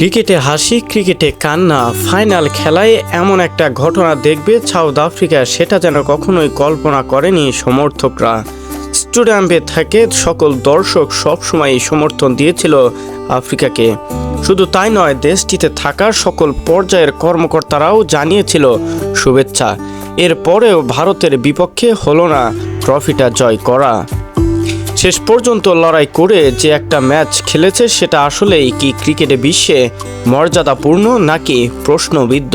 ক্রিকেটে হাসি, ক্রিকেটে কান্না, ফাইনাল খেলায় এমন একটা ঘটনা দেখবে সাউথ আফ্রিকা, সেটা যেন কখনোই কল্পনা করেনি সমর্থকরা। স্টেডিয়ামে থাকে সকল দর্শক সবসময় সমর্থন দিয়েছিল আফ্রিকাকে। শুধু তাই নয়, দেশটিতে থাকা সকল পর্যায়ের কর্মকর্তারাও জানিয়েছিল শুভেচ্ছা। এরপরেও ভারতের বিপক্ষে হলো না, ট্রফিটা জয় করা। শেষ পর্যন্ত লড়াই করে যে একটা ম্যাচ খেলেছে, সেটা আসলেই কি ক্রিকেটে বিশ্বে মর্যাদাপূর্ণ নাকি প্রশ্নবিদ্ধ?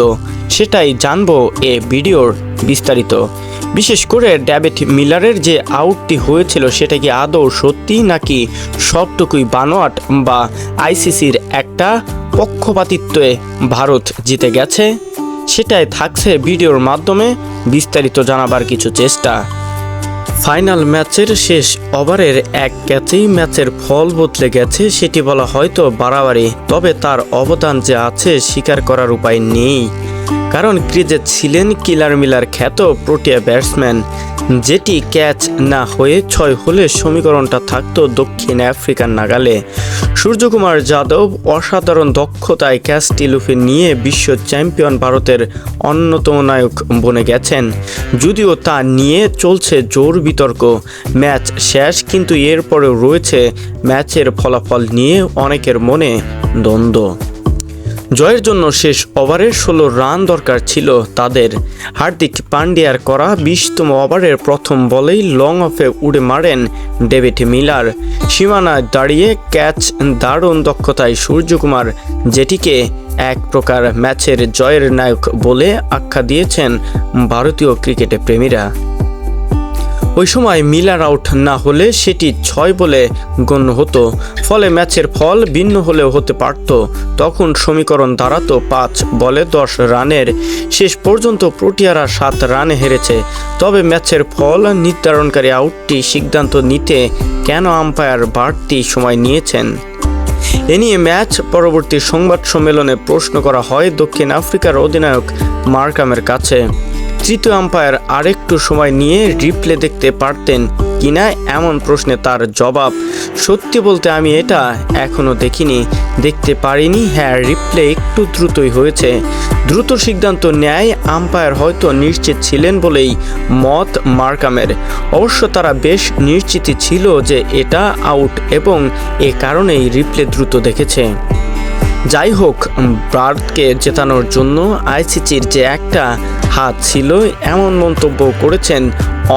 সেটাই জানব এ ভিডিওর বিস্তারিত। বিশেষ করে ড্যাভিড মিলারের যে আউটটি হয়েছিল, সেটা কি আদৌ সত্যি নাকি সবটুকুই বানোয়াট বা আইসিসির একটা পক্ষপাতিত্বে ভারত জিতে গেছে? সেটাই থাকছে ভিডিওর মাধ্যমে বিস্তারিত জানাবার কিছু চেষ্টা। ফাইনাল ম্যাচের শেষ ওভারের এক ক্যাচেই ম্যাচের ফল বদলে গেছে সেটি বলা হয়তো বাড়াবাড়ি, তবে তার অবদান যে আছে স্বীকার করার উপায় নেই। কারণ ক্রিজে ছিলেন কিলার মিলার খ্যাত প্রোটিয়া ব্যাটসম্যান যেটি ক্যাচ না হয়ে ছয় হলে সমীকরণটা থাকতো দক্ষিণ আফ্রিকার নাগালে। সূর্যকুমার যাদব অসাধারণ দক্ষতায় ক্যাচটি লুফে নিয়ে বিশ্ব চ্যাম্পিয়ন ভারতের অন্যতম নায়ক বনে গেছেন। যদিও তা নিয়ে চলছে জোর বিতর্ক। ম্যাচ শেষ, কিন্তু এরপরেও রয়েছে ম্যাচের ফলাফল নিয়ে অনেকের মনে দ্বন্দ্ব। জয়ের জন্য শেষ ওভারে ষোলো রান দরকার ছিল তাদের। হার্দিক পান্ডিয়ার করা বিশতম ওভারের প্রথম বলেই লং অফে উড়ে মারেন ডেভিড মিলার। সীমানায় দাঁড়িয়ে ক্যাচ দারুণ দক্ষতায় সূর্যকুমার, যেটিকে এক প্রকার ম্যাচের জয়ের নায়ক বলে আখ্যা দিয়েছেন ভারতীয় ক্রিকেটে প্রেমীরা। ওই সময় মিলার আউট না হলে সেটি ছয় বলে গণ্য হতো। ফলে ম্যাচের ফল ভিন্ন হলেও হতে পারত। তখন সমীকরণ দাঁড়াতো পাঁচ বলে দশ রানের। শেষ পর্যন্ত প্রোটিয়ারা সাত রানে হেরেছে। তবে ম্যাচের ফল নির্ধারণকারী আউটটি সিদ্ধান্ত নিতে কেন আম্পায়ার বাড়তি সময় নিয়েছেন? এ নিয়ে ম্যাচ পরবর্তী সংবাদ সম্মেলনে প্রশ্ন করা হয় দক্ষিণ আফ্রিকার অধিনায়ক মার্কামের কাছে। তৃতীয় আম্পায়ার আরেকটু সময় নিয়ে রিপ্লে দেখতে পারতেন কিনা এমন প্রশ্নে তার জবাব। সত্যি বলতে আমি এটা এখনও দেখিনি। দেখতে পারিনি হ্যাঁ রিপ্লে একটু দ্রুতই হয়েছে। দ্রুত সিদ্ধান্ত নেয় আম্পায়ার হয়তো নিশ্চিত ছিলেন বলেই মত মার্কামের। অবশ্য তারা বেশ নিশ্চিত ছিল যে এটা আউট এবং এ কারণেই রিপ্লে দ্রুত দেখেছে। যাই হোক ভারতকে জেতানোর জন্য আইসিসির যে একটা হাত ছিল, এমন মন্তব্য করেছেন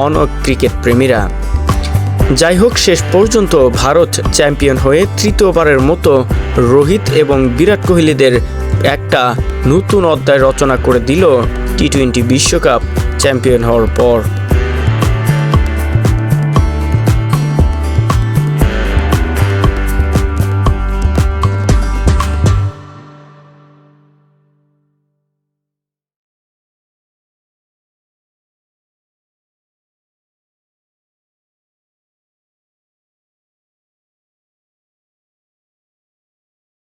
অনেক ক্রিকেট প্রেমীরা। যাই হোক শেষ পর্যন্ত ভারত চ্যাম্পিয়ন হয়ে তৃতীয়বারের মতো রোহিত এবং বিরাট কোহলিদের একটা নতুন অধ্যায় রচনা করে দিল টি টোয়েন্টি বিশ্বকাপ চ্যাম্পিয়ন হওয়ার পর।